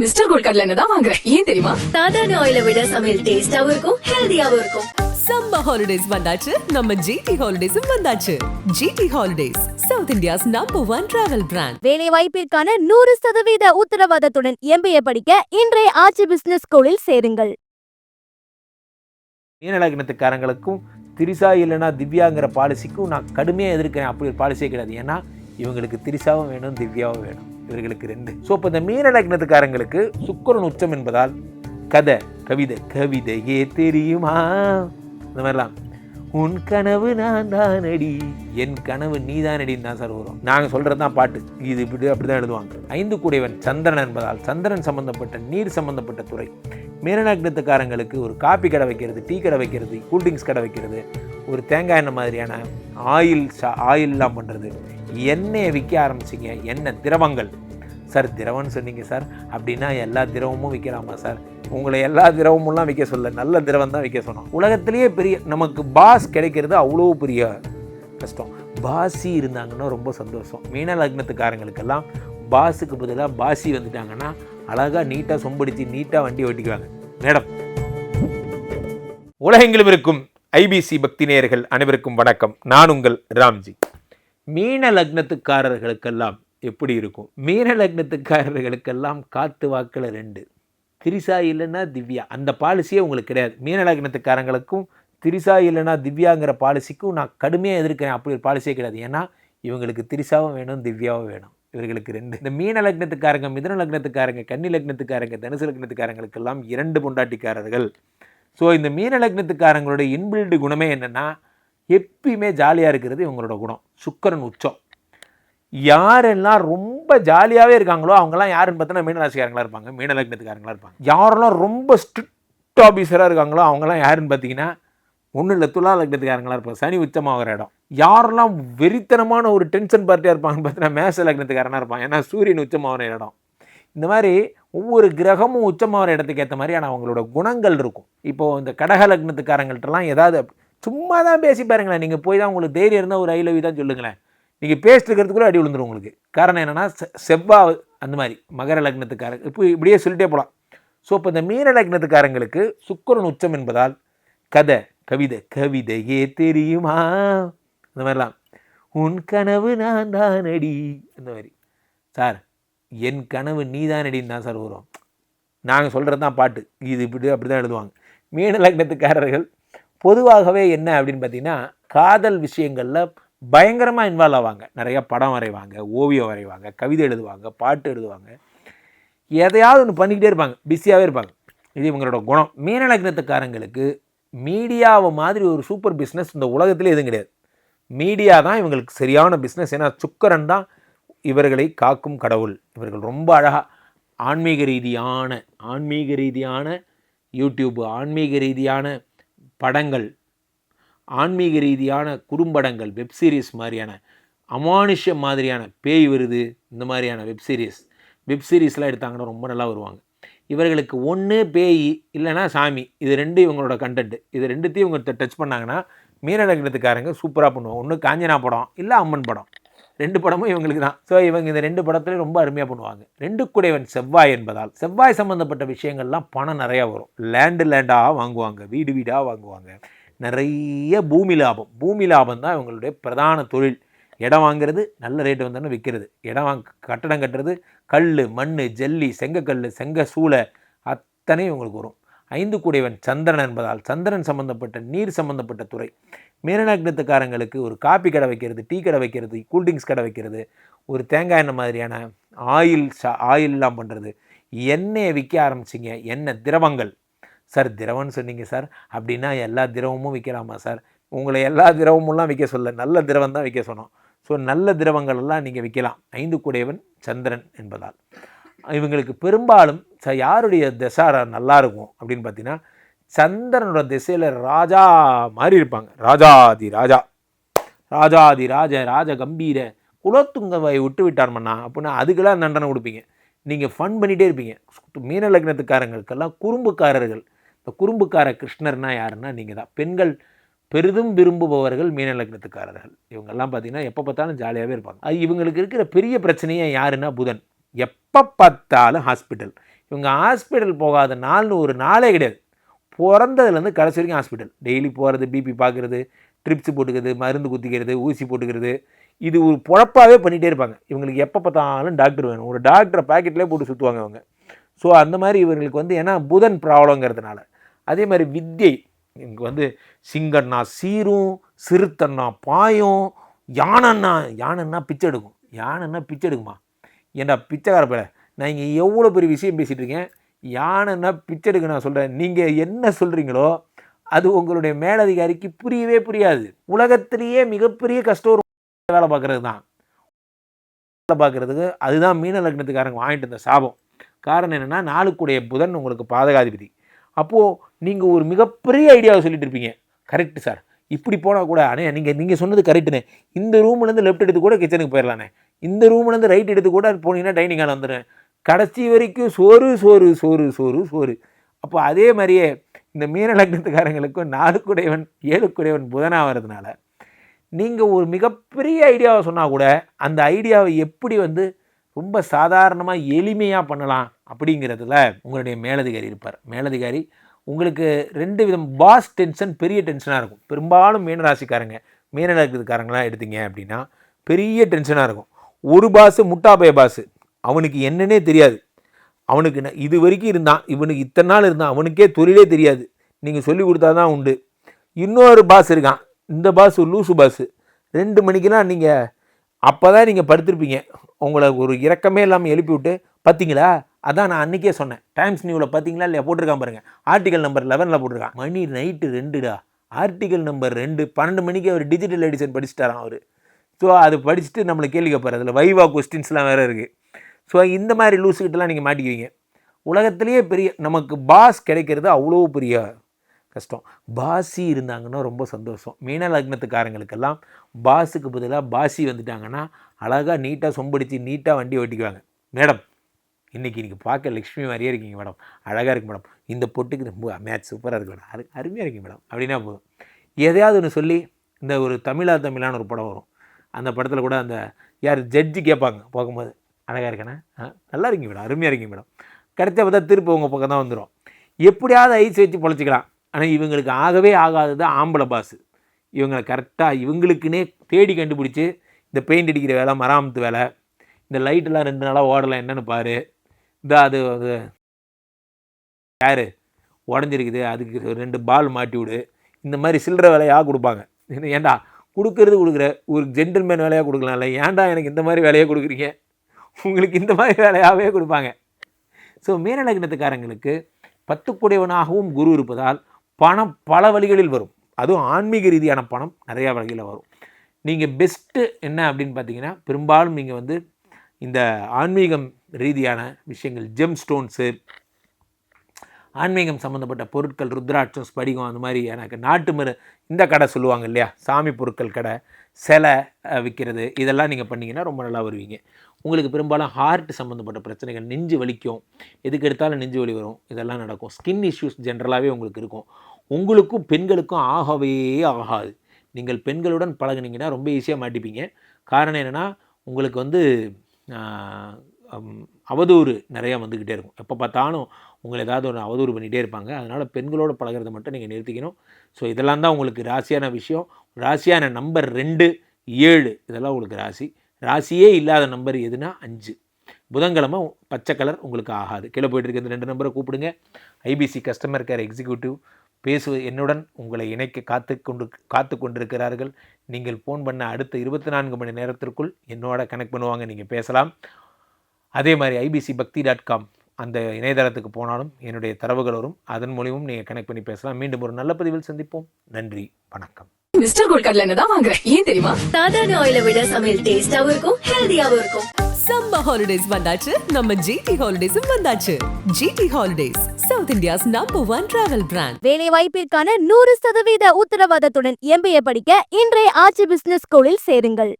Mister gold கடலை தான் வாங்குறேன் ஏன் தெரியுமா? சாதாரண ஆயில விட சமையல் டேஸ்டாவும் இருக்கும் ஹெல்தியாவும் இருக்கும். சம்மர் ஹாலிடேஸ் வந்தாச்சு நம்ம ஜிடி ஹாலிடேஸும் வந்தாச்சு. GT holidays south India's number one travel brand வேலை வாய்ப்பிற்கான நூறு சதவீத உத்தரவாதத்துடன் எம்பிஏ படிக்க இன்றைய ஆட்சி பிசினஸ் ஸ்கூலில் சேருங்கள். மீனலக்னத்துக்காரங்களுக்கும் திரிசா இல்லைன்னா திவ்யாங்கிற பாலிசிக்கும் நான் கடுமையாக எதிர்க்கிறேன். அப்படி ஒரு பாலிசியே கிடையாது. ஏன்னா இவங்களுக்கு திரிசாவும் வேணும் திவ்யாவும் வேணும். இவர்களுக்கு ரெண்டு. ஸோ இப்போ இந்த மீனலக்னத்துக்காரங்களுக்கு சுக்கரன் உச்சம் என்பதால் கதை கவிதை கவிதையே தெரியுமா? இந்த மாதிரிலாம். உன் கனவு நான் தானடி. என் கனவு நீ தானடின்னு தான் சார் வரும். நாங்கள் சொல்கிறது தான் பாட்டு. இது இப்படி அப்படி தான் எழுதுவாங்க. ஐந்து கூடையவன் சந்திரன் என்பதால் சந்திரன் சம்பந்தப்பட்ட நீர் சம்பந்தப்பட்ட துறை. மீனநக்னத்துக்காரங்களுக்கு ஒரு காப்பி கடை வைக்கிறது டீ கடை வைக்கிறது கூல்ட்ரிங்க்ஸ் கடை வைக்கிறது ஒரு தேங்காய் எண்ணெய் மாதிரியான ஆயில் சா ஆயில்லாம் பண்ணுறது எண்ணெயை விற்க ஆரம்பிச்சிங்க. எண்ணெய் திரவங்கள். சார் திரவம்னு சொன்னீங்க சார். அப்படின்னா எல்லா திரவமும் விற்கலாமா சார்? உங்களை எல்லா திரவமும்லாம் விற்க சொல்ல நல்ல திரவம் தான் விற்க சொன்னோம். உலகத்திலேயே பெரிய நமக்கு பாஸ் கிடைக்கிறது அவ்வளோ பெரிய கஷ்டம். பாசி இருந்தாங்கன்னா ரொம்ப சந்தோஷம். மீன லக்னத்துக்காரங்களுக்கெல்லாம் பாஸுக்கு பதிலாக பாசி வந்துட்டாங்கன்னா அழகாக நீட்டாக சொம்படிச்சு நீட்டாக வண்டி ஓட்டிக்குவாங்க. மேடம். உலகெங்கிலும் இருக்கும் ஐபிசி பக்தி நேயர்கள் அனைவருக்கும் வணக்கம். நான் உங்கள் ராம்ஜி. மீன லக்னத்துக்காரர்களுக்கெல்லாம் எப்படி இருக்கும்? மீன லக்னத்துக்காரர்களுக்கெல்லாம் காத்து வாக்கில் ரெண்டு. திரிசா இல்லைன்னா திவ்யா. அந்த பாலிசியே உங்களுக்கு கிடையாது. மீன லக்னத்துக்காரங்களுக்கும் திரிசா இல்லைன்னா திவ்யாங்கிற பாலிசிக்கும் நான் கடுமையாக எதிர்க்கிறேன். அப்படி ஒரு பாலிசியே கிடையாது. ஏன்னா இவங்களுக்கு திரிசாவும் வேணும் திவ்யாவும் வேணும். இவர்களுக்கு ரெண்டு. இந்த மீன லக்னத்துக்காரங்க மிதன லக்னத்துக்காரங்க கன்னி லக்னத்துக்காரங்க தனுசு லக்னத்துக்காரங்களுக்கெல்லாம் இரண்டு பொண்டாட்டிக்காரர்கள். ஸோ இந்த மீன லக்னத்துக்காரங்களுடைய இன்பில்டு குணமே என்னென்னா எப்பயுமே ஜாலியாக இருக்கிறது இவங்களோட குணம். சுக்கரன் உச்சம். யாரெல்லாம் ரொம்ப ஜாலியாகவே இருக்காங்களோ அவங்கெல்லாம் யாருன்னு பார்த்தோன்னா மீனராசிக்காரங்களாக இருப்பாங்க மீன லக்னத்துக்காரங்களா இருப்பாங்க. யாரெல்லாம் ரொம்ப ஸ்ட்ரிக்ட் ஆஃபீஸராக இருக்காங்களோ அவங்கெல்லாம் யாருன்னு பார்த்தீங்கன்னா ஒன்றும் இல்லை துலா லக்னத்துக்காரங்களா இருப்பாங்க. சனி உச்சமாகிற இடம். யாரெல்லாம் வெறித்தனமான ஒரு டென்ஷன் பார்ட்டியாக இருப்பாங்கன்னு பார்த்தீங்கன்னா மேச லக்னத்துக்காரனாக இருப்பாங்க. ஏன்னா சூரியன் உச்சமாகிற இடம். இந்த மாதிரி ஒவ்வொரு கிரகமும் உச்சமாகிற இடத்துக்கு ஏற்ற மாதிரியான அவங்களோட குணங்கள் இருக்கும். இப்போது இந்த கடக லக்னத்துக்காரங்கள்ட்டலாம் ஏதாவது சும்மா தான் பேசி பாருங்களேன். நீங்கள் போய் தான் உங்களுக்கு தைரியம் இருந்தால் ஒரு ஐ லவ் தான் சொல்லுங்களேன். நீங்கள் பேசிட்டு கூட அடி விழுந்துடும் உங்களுக்கு. காரணம் என்னென்னா செவ்வா அந்த மாதிரி மகர லக்னத்துக்காரங்க இப்போ இப்படியே சொல்லிட்டே போகலாம் ஸோ இப்போ இந்த மீன லக்னத்துக்காரங்களுக்கு சுக்கரன் உச்சம் என்பதால் கதை கவிதை கவிதையே தெரியுமா? இந்த மாதிரிலாம். உன் கனவு நான் தான் அடி இந்த மாதிரி. சார் என் கனவு நீ தானடின்னு தான் சார் வரும். நாங்கள் சொல்கிறது தான் பாட்டு. இது இப்படி அப்படி தான் எழுதுவாங்க. மீன லக்னத்துக்காரர்கள் பொதுவாகவே என்ன அப்படின்னு பார்த்தீங்கன்னா காதல் விஷயங்களில் பயங்கரமாக இன்வால்வ் ஆவாங்க. நிறைய படம் வரைவாங்க ஓவியம் வரைவாங்க கவிதை எழுதுவாங்க பாட்டு எழுதுவாங்க. எதையாவது ஒன்று பண்ணிக்கிட்டே இருப்பாங்க பிஸியாகவே இருப்பாங்க. இது இவங்களோட குணம். மீனலக்னத்துக்காரங்களுக்கு மீடியாவை மாதிரி ஒரு சூப்பர் பிஸ்னஸ் இந்த உலகத்தில் எதுவும் கிடையாது. மீடியா தான் இவங்களுக்கு சரியான பிஸ்னஸ் ஏன்னா சுக்கரன் தான் இவர்களை காக்கும் கடவுள். இவர்கள் ரொம்ப அழகாக ஆன்மீக ரீதியான ஆன்மீக ரீதியான யூடியூப் ஆன்மீக ரீதியான படங்கள் ஆன்மீக ரீதியான குறும்படங்கள் வெப் சீரிஸ் மாதிரியான அமானுஷ மாதிரியான பேய் வருது இந்த மாதிரியான வெப் சீரிஸ் வெப் சீரிஸ்லாம் எடுத்தாங்கன்னா ரொம்ப நல்லா வருவாங்க. இவர்களுக்கு ஒன்று பேய் இல்லைன்னா சாமி. இது ரெண்டு இவங்களோட கண்டென்ட் இது ரெண்டுத்தையும் இவங்க டச் பண்ணாங்கன்னா மீனலக்னத்துக்காரங்க சூப்பராக பண்ணுவாங்க. ஒன்று காஞ்சனா படம் இல்லை அம்மன் படம். ரெண்டு படமும் இவங்களுக்கு தான். ஸோ இவங்க இந்த ரெண்டு படத்துலையும் ரொம்ப அருமையாக பண்ணுவாங்க. ரெண்டு குடைவன் செவ்வாய் என்பதால் செவ்வாய் சம்மந்தப்பட்ட விஷயங்கள்லாம் பணம் நிறையா வரும். லேண்டு லேண்டாக வாங்குவாங்க. வீடு வீடாக வாங்குவாங்க. நிறைய பூமி லாபம். பூமி லாபம் தான் இவங்களுடைய பிரதான தொழில். இடம் வாங்குறது நல்ல ரேட்டு வந்தோடனே விற்கிறது இடம் வாங்க கட்டடம் கட்டுறது கல் மண் ஜல்லி செங்கக்கல் செங்க சூளை அத்தனை இவங்களுக்கு வரும். ஐந்து கூடையவன் சந்திரன் என்பதால் சந்திரன் சம்பந்தப்பட்ட நீர் சம்பந்தப்பட்ட துறை. மீனநக்னத்துக்காரங்களுக்கு ஒரு காப்பி கடை வைக்கிறது டீ கடை வைக்கிறது கூல்ட்ரிங்க்ஸ் கடை வைக்கிறது ஒரு தேங்காய் எண்ணெய் மாதிரியான ஆயில் சா ஆயில்லாம் பண்ணுறது எண்ணெயை விற்க ஆரம்பிச்சிங்க. எண்ணெய் திரவங்கள். சார் திரவம்னு சொன்னீங்க சார். அப்படின்னா எல்லா திரவமும் விற்கலாமா சார்? உங்களை எல்லா திரவமும்லாம் விற்க சொல்ல நல்ல திரவம் தான் விற்க சொன்னோம். ஸோ நல்ல திரவங்கள் எல்லாம் நீங்கள் விற்கலாம். ஐந்து கூடையவன் சந்திரன் என்பதால். இவங்களுக்கு பெரும்பாலும் ச யாருடைய திசார நல்லா இருக்கும்? அப்படின்னு பார்த்தீங்கன்னா சந்திரனோட திசையில் ராஜா மாதிரி இருப்பாங்க. ராஜாதி ராஜா. ராஜாதி ராஜ ராஜ கம்பீர குலத்துங்கவை விட்டு விட்டார் மன்னா அப்படின்னா அதுக்கெல்லாம் தண்டனை கொடுப்பீங்க. நீங்கள் ஃபன் பண்ணிகிட்டே இருப்பீங்க. மீன லக்னத்துக்காரங்களுக்கெல்லாம் குறும்புக்காரர்கள். இந்த குறும்புக்கார கிருஷ்ணர்னா யாருன்னா நீங்கள் தான். பெண்கள் பெரிதும் விரும்புபவர்கள் மீனலக்கணத்துக்காரர்கள் இவங்கெல்லாம் பார்த்தீங்கன்னா எப்போ பார்த்தாலும் ஜாலியாகவே இருப்பாங்க. அது இவங்களுக்கு இருக்கிற பெரிய பிரச்சனையே யாருன்னா புதன். எப்போ பார்த்தாலும் ஹாஸ்பிட்டல். இவங்க ஹாஸ்பிட்டல் போகாத நாள்னு ஒரு நாளே கிடையாது. பிறந்ததுலேருந்து கடைசி வரைக்கும் ஹாஸ்பிட்டல். டெய்லி போகிறது பிபி பார்க்குறது ட்ரிப்ஸ் போட்டுக்கிறது மருந்து குத்திக்கிறது ஊசி போட்டுக்கிறது. இது ஒரு பொழப்பாகவே பண்ணிகிட்டே இருப்பாங்க. இவங்களுக்கு எப்போ பார்த்தாலும் டாக்டர் வேணும். ஒரு டாக்டரை பாக்கெட்லேயே போட்டு சுற்றுவாங்க அவங்க ஸோ அந்த மாதிரி இவங்களுக்கு வந்து ஏன்னா புதன் ப்ராப்ளங்கிறதுனால அதே மாதிரி வித்தியை இங்கே வந்து சிங்கன்னா சீரும் சிறுத்தண்ணா பாயும் யானைன்னா யானைன்னா பிச்சை எடுக்கும். யானைன்னா பிச்சை எடுக்குமா? ஏன்டா பிச்சைக்கார பிள்ளை நான் இங்கே எவ்வளோ பெரிய விஷயம் பேசிகிட்டு இருக்கேன். யானைன்னா பிச்சை எடுக்க நான் சொல்கிறேன் நீங்கள் என்ன சொல்கிறீங்களோ அது உங்களுடைய மேலதிகாரிக்கு புரியவே புரியாது. உலகத்திலேயே மிகப்பெரிய கஷ்டம் ஒரு வேலை பார்க்குறது தான். வேலை பார்க்குறதுக்கு அதுதான் மீன லக்னத்துக்காரங்க வாங்கிட்டு இருந்த சாபம். காரணம் என்னென்னா நாளுக்குடைய புதன் உங்களுக்கு பாதகாதிபதி. அப்போது நீங்கள் ஒரு மிகப்பெரிய ஐடியாவை சொல்லிட்டு இருப்பீங்க. கரெக்டு சார் இப்படி போனால் கூட அண்ணே நீங்கள் நீங்கள் சொன்னது கரெக்டுண்ணே இந்த ரூம்லேருந்து லெஃப்ட் எடுத்து கூட கிச்சனுக்கு போயிடலாண்ணே இந்த ரூம்லேருந்து ரைட் எடுத்து கூட போனீங்கன்னா டைனிங் ஹால் வந்துடுறேன் கடைசி வரைக்கும் சோறு சோறு சோறு சோறு சோறு. அப்போ அதே மாதிரியே இந்த மீன லக்னத்துக்காரங்களுக்கும் நாலுக்குடையவன் ஏழுக்குடையவன் புதனாக வர்றதுனால நீங்கள் ஒரு மிகப்பெரிய ஐடியாவை சொன்னால் கூட அந்த ஐடியாவை எப்படி வந்து ரொம்ப சாதாரணமாக எளிமையாக பண்ணலாம்? அப்படிங்கிறதுல உங்களுடைய மேலதிகாரி இருப்பார். மேலதிகாரி உங்களுக்கு ரெண்டு விதம் பாஸ் டென்ஷன் பெரிய டென்ஷனாக இருக்கும். பெரும்பாலும் மீனராசிக்காரங்க மீனராசிக்காரங்களாம் எடுத்தீங்க அப்படின்னா பெரிய டென்ஷனாக இருக்கும். ஒரு பாஸு முட்டாப்பைய பாஸு அவனுக்கு என்னன்னே தெரியாது. அவனுக்கு இது வரைக்கும் இருந்தான். இவனுக்கு இத்தனை நாள் இருந்தான். அவனுக்கே தொழிலே தெரியாது. நீங்கள் சொல்லி கொடுத்தா தான் உண்டு. இன்னொரு பாஸ் இருக்கான். இந்த பாஸ் லூசு பாஸு ரெண்டு மணிக்கெல்லாம் நீங்கள் அப்போ தான் நீங்கள் படுத்திருப்பீங்க. உங்களை ஒரு இறக்கமே இல்லாமல் எழுப்பி விட்டு பார்த்தீங்களா அதான் நான் அன்றைக்கே சொன்னேன். டைம்ஸ் நியூவில் பார்த்தீங்களா இல்லையா? போட்டிருக்கான் பாருங்கள் ஆர்டிகல் நம்பர் லெவனில் போட்டிருக்கான். மணி நைட்டு ரெண்டுடா. ஆர்டிகல் நம்பர் ரெண்டு. பன்னெண்டு மணிக்கு அவர் டிஜிட்டல் எடிஷன் படிச்சுட்டாராம் அவர். ஸோ அது படிச்சுட்டு நம்மளை கேள்வி கேட்பார் அதில் வைவா கொஸ்டின்ஸ்லாம் வேறு இருக்குது ஸோ இந்த மாதிரி லூஸுக்கிட்டலாம் நீங்கள் மாட்டிக்குவீங்க. உலகத்திலேயே பெரிய நமக்கு பாஸ் கிடைக்கிறது அவ்வளோ பெரிய கஷ்டம். பாசி இருந்தாங்கன்னா ரொம்ப சந்தோஷம். மீன லக்னத்துக்காரங்களுக்கெல்லாம் பாஸுக்கு பதிலாக பாசி வந்துட்டாங்கன்னா அழகாக நீட்டாக சொம்படிச்சு நீட்டாக வண்டி ஓட்டிக்குவாங்க. மேடம் இன்றைக்கி நீங்கள் பார்க்க லக்ஷ்மி மாதிரியே இருக்கீங்க மேடம். அழகாக இருக்கு மேடம். இந்த பொட்டுக்கு ரொம்ப மேட்ச் சூப்பராக இருக்குது மேடம். அரு அருமையாக இருக்கீங்க மேடம். அப்படின்னா போதும். எதையாவது ஒன்று சொல்லி இந்த ஒரு தமிழா தமிழான ஒரு படம் வரும். அந்த படத்தில் கூட அந்த யார் ஜட்ஜி கேட்பாங்க போகும்போது அழகாக இருக்கேண்ணே நல்லா இருக்கீங்க மேடம். அருமையாக இருக்கீங்க மேடம். கடைசியாக பார்த்தா திருப்பி உங்கள் பக்கம் தான் வந்துடும் எப்படியாவது ஐஸ் வச்சு பொழைச்சிக்கலாம். ஆனால் இவங்களுக்கு ஆகவே ஆகாதது ஆம்பளை பாஸு இவங்களை கரெக்டாக இவங்களுக்குன்னே தேடி கண்டுபிடிச்சி இந்த பெயிண்ட் அடிக்கிற வேலை மராமத்து வேலை இந்த லைட்டெல்லாம் ரெண்டு நாளாக ஓடலாம் என்னென்னு பாரு. இந்த அது அது யார்? உடஞ்சிருக்குது. அதுக்கு ரெண்டு பால் மாட்டி விடு. இந்த மாதிரி சில்லற வேலையாக கொடுப்பாங்க. ஏண்டா ஏன்டா? கொடுக்கறது கொடுக்குற. ஒரு ஜென்டில்மேன் வேலையாக கொடுக்கலாம்ல. ஏன்டா எனக்கு இந்த மாதிரி வேலையாக கொடுக்குறீங்க? உங்களுக்கு இந்த மாதிரி வேலையாகவே கொடுப்பாங்க. ஸோ மீனலக்னத்துக்காரங்களுக்கு பத்துக்குடையவனாகவும் குரு இருப்பதால் பணம் பல வழிகளில் வரும். அதுவும் ஆன்மீக ரீதியான பணம் நிறையா வழிகளில் வரும். நீங்கள் பெஸ்ட்டு என்ன அப்படின்னு பார்த்தீங்கன்னா பெரும்பாலும் நீங்கள் வந்து இந்த ஆன்மீகம் ரீதியான விஷயங்கள் ஜெம் ஸ்டோன்ஸு ஆன்மீகம் சம்மந்தப்பட்ட பொருட்கள் ருத்ராட்சம் ஸ்படிகம் அந்த மாதிரி எனக்கு நாட்டு மரு இந்த கடை சொல்லுவாங்க இல்லையா? சாமி பொருட்கள் கடை சிலை விற்கிறது இதெல்லாம் நீங்கள் பண்ணிங்கன்னா ரொம்ப நல்லா வருவீங்க. உங்களுக்கு பெரும்பாலும் ஹார்ட் சம்மந்தப்பட்ட பிரச்சனைகள் நெஞ்சு வலிக்கும். எதுக்கு எடுத்தாலும் நெஞ்சு வலி வரும். இதெல்லாம் நடக்கும். ஸ்கின் இஷ்யூஸ் ஜென்ரலாகவே உங்களுக்கு இருக்கும். உங்களுக்கும் பெண்களுக்கும் ஆகவே ஆகாது. நீங்கள் பெண்களுடன் பழகுனீங்கன்னா ரொம்ப ஈஸியாக மாட்டிப்பீங்க. காரணம் என்னென்னா உங்களுக்கு வந்து அவதூறு நிறையா வந்துக்கிட்டே இருக்கும். எப்போ பார்த்தாலும் உங்களை ஏதாவது ஒரு அவதூறு பண்ணிகிட்டே இருப்பாங்க. அதனால் பெண்களோட பழகுறத மட்டும் நீங்கள் நிறுத்திக்கணும். ஸோ இதெல்லாம் தான் உங்களுக்கு ராசியான விஷயம். ராசியான நம்பர் ரெண்டு ஏழு இதெல்லாம் உங்களுக்கு ராசி. ராசியே இல்லாத நம்பர் எதுனா அஞ்சு. புதன்கிழமை பச்சை கலர் உங்களுக்கு ஆகாது. கீழே போயிட்டு இருக்க இந்த ரெண்டு நம்பரை கூப்பிடுங்க. ஐபிசி கஸ்டமர் கேர் எக்ஸிக்யூட்டிவ் பேசு என்னுடன் உங்களை இணைக்க காத்து கொண்டு காத்து கொண்டிருக்கிறார்கள். நீங்கள் ஃபோன் பண்ண அடுத்த இருபத்தி நான்கு மணி நேரத்திற்குள் என்னோட கனெக்ட் பண்ணுவாங்க. நீங்கள் பேசலாம். அதே மாதிரி ஐபிசி பக்தி டாட் காம் அந்த இணையதளத்துக்கு போனாலும் என்னுடைய தரவுகள் வரும் அதன் மூலியமும் நீங்கள் கனெக்ட் பண்ணி பேசலாம். மீண்டும் ஒரு நல்ல பதிவில் சந்திப்போம். நன்றி வணக்கம். மிஸ்டர் கோல்ட் கடலை எண்ணெய் தான் வாங்குறேன் ஏன் தெரியுமா? சாதாரண ஆயில விட சமையல் டேஸ்டாவும் இருக்கும் ஹெல்தியாவும் இருக்கும். சம்மர் ஹாலிடேஸ் வந்தாச்சு நம்ம ஜிடி ஹாலிடேஸும் வந்தாச்சு. GT holidays south India's number one travel brand வேலை வாய்ப்பிற்கான நூறு சதவீத உத்தரவாதத்துடன் எம்பிஏ படிக்க இன்றைய ஆட்சி பிசினஸ் ஸ்கூலில் சேருங்கள்.